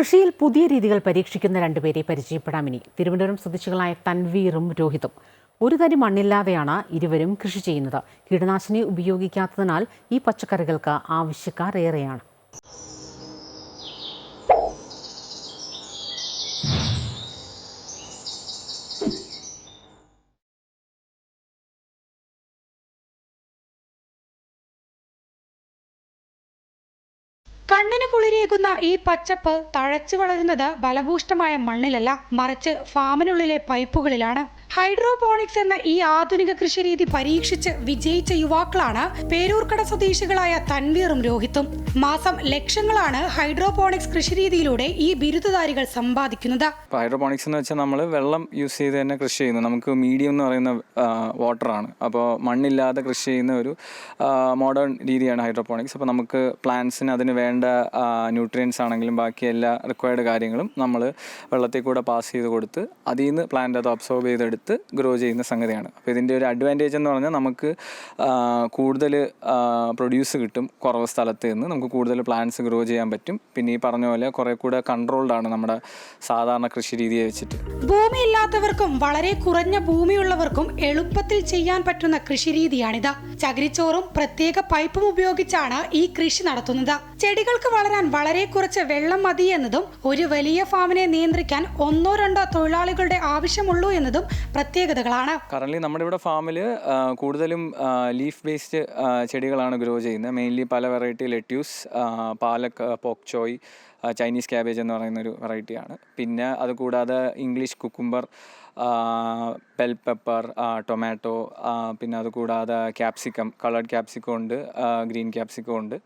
കൃഷിയിൽ പുതിയ രീതികൾ പരീക്ഷിക്കുന്ന രണ്ടുപേരെ പരിചയപ്പെടാം ഇനി. തിരുവനന്തപുരം സ്വദേശികളായ തൻവീറും രോഹിതും ഒരു തരി മണ്ണില്ലാതെയാണ് ഇരുവരും കൃഷി ചെയ്യുന്നത്. കീടനാശിനി ഉപയോഗിക്കാത്തതിനാൽ ഈ പച്ചക്കറികൾക്ക് ആവശ്യക്കാർ ഏറെയാണ് കണ്ണിന് കുളിരേകുന്ന ഈ പച്ചപ്പ് തഴച്ചു വളരുന്നത് ബലഭൂഷ്ടമായ മണ്ണിലല്ല മറിച്ച് ഫാമിനുള്ളിലെ പൈപ്പുകളിലാണ്. ഹൈഡ്രോപോണിക്സ് എന്ന ഈ ആധുനിക കൃഷിരീതി പരീക്ഷിച്ച് വിജയിച്ച യുവാക്കളാണ് പേരൂർക്കട സ്വദേശികളായ തൻവീറും രോഹിത്തും. മാസം ലക്ഷങ്ങളാണ് ഹൈഡ്രോപോണിക്സ് കൃഷിരീതിയിലൂടെ ഈ ബിരുദധാരികൾ സമ്പാദിക്കുന്നത്. ഹൈഡ്രോപോണിക്സ് എന്ന് വെച്ചാൽ നമ്മൾ വെള്ളം യൂസ് ചെയ്ത് തന്നെ കൃഷി ചെയ്യുന്നു. നമുക്ക് മീഡിയം എന്ന് പറയുന്ന വാട്ടറാണ്. അപ്പോൾ മണ്ണില്ലാതെ കൃഷി ചെയ്യുന്ന ഒരു മോഡേൺ രീതിയാണ് ഹൈഡ്രോപോണിക്സ്. അപ്പോൾ നമുക്ക് പ്ലാന്റ്സിന് അതിന് വേണ്ട ന്യൂട്രിയൻസ് ആണെങ്കിലും ബാക്കി എല്ലാ റിക്വയർഡ് കാര്യങ്ങളും നമ്മൾ വെള്ളത്തിൽ കൂടെ പാസ് ചെയ്ത് കൊടുത്ത് അതിൽ നിന്ന് പ്ലാന്റ് അത് അബ്സോർബ് ചെയ്തെടുത്ത് ഗ്രോ ചെയ്യുന്ന സംഗതിയാണ്. അപ്പോൾ ഇതിന്റെ ഒരു അഡ്വാന്റേജ് എന്ന് പറഞ്ഞാൽ നമുക്ക് കൂടുതൽ പ്രൊഡ്യൂസ് കിട്ടും കുറവ് സ്ഥലത്ത് നിന്ന്. നമുക്ക് കൂടുതൽ പ്ലാന്റ്സ് ഗ്രോ ചെയ്യാൻ പറ്റും. പിന്നെ ഈ പറഞ്ഞ പോലെ കുറേ കൂടെ കൺട്രോൾഡ് ആണ് നമ്മുടെ സാധാരണ കൃഷി രീതിയെ വെച്ചിട്ട്. ഭൂമി ഇല്ലാത്തവർക്കും വളരെ കുറഞ്ഞ ഭൂമിയുള്ളവർക്കും എളുപ്പത്തിൽ ചെയ്യാൻ പറ്റുന്ന കൃഷി രീതിയാണിത്. ചകിരിച്ചോറും പ്രത്യേക പൈപ്പും ഉപയോഗിച്ചാണ് ഈ കൃഷി നടത്തുന്നത്. ചെടികൾക്ക് വളരാൻ വളരെ കുറച്ച് വെള്ളം മതി എന്നതും ഒരു വലിയ ഫാമിനെ നിയന്ത്രിക്കാൻ ഒന്നോ രണ്ടോ തൊഴിലാളികളുടെ ആവശ്യമുള്ളൂ എന്നതും പ്രത്യേകതകളാണ്. കറന്റ് നമ്മുടെ ഇവിടെ ഫാമിൽ കൂടുതലും ലീഫ് ബേസ്ഡ് ചെടികളാണ് ഗ്രോ ചെയ്യുന്നത്. മെയിൻലി പല variety lettuce palak bok choy Chinese cabbage എന്ന് പറയുന്ന ഒരു വെറൈറ്റിയാണ് പിന്നെ അതുകൂടാതെ English cucumber bell pepper tomato പിന്നെ അതുകൂടാതെ ക്യാപ്സിക്കം കളർഡ് ക്യാപ്സിക്കം ഉണ്ട് ഗ്രീൻ ക്യാപ്സിക്കം ഉണ്ട്.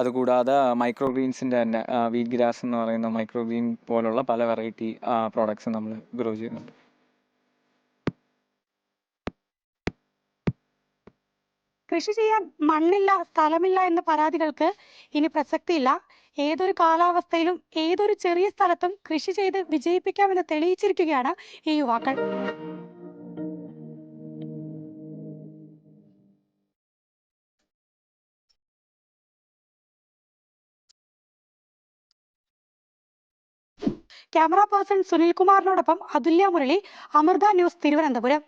അതുകൂടാതെ മൈക്രോ ഗ്രീൻസിന്റെ തന്നെ വീറ്റ് ഗ്രാസ് എന്ന് പറയുന്ന മൈക്രോ ഗ്രീൻ പോലുള്ള പല വെറൈറ്റി പ്രോഡക്ട്സ് നമ്മൾ ഗ്രോ ചെയ്യുന്നുണ്ട്. കൃഷി ചെയ്യാൻ മണ്ണില്ല സ്ഥലമില്ല എന്ന പരാതികൾക്ക് ഇനി പ്രസക്തിയില്ല. ഏതൊരു കാലാവസ്ഥയിലും ഏതൊരു ചെറിയ സ്ഥലത്തും കൃഷി ചെയ്ത് വിജയിപ്പിക്കാമെന്ന് തെളിയിച്ചിരിക്കുകയാണ് ഈ യുവാക്കൾ. ക്യാമറ പേഴ്സൺ സുനിൽകുമാറിനോടൊപ്പം അതുല്യ മുരളി അമൃത ന്യൂസ് തിരുവനന്തപുരം.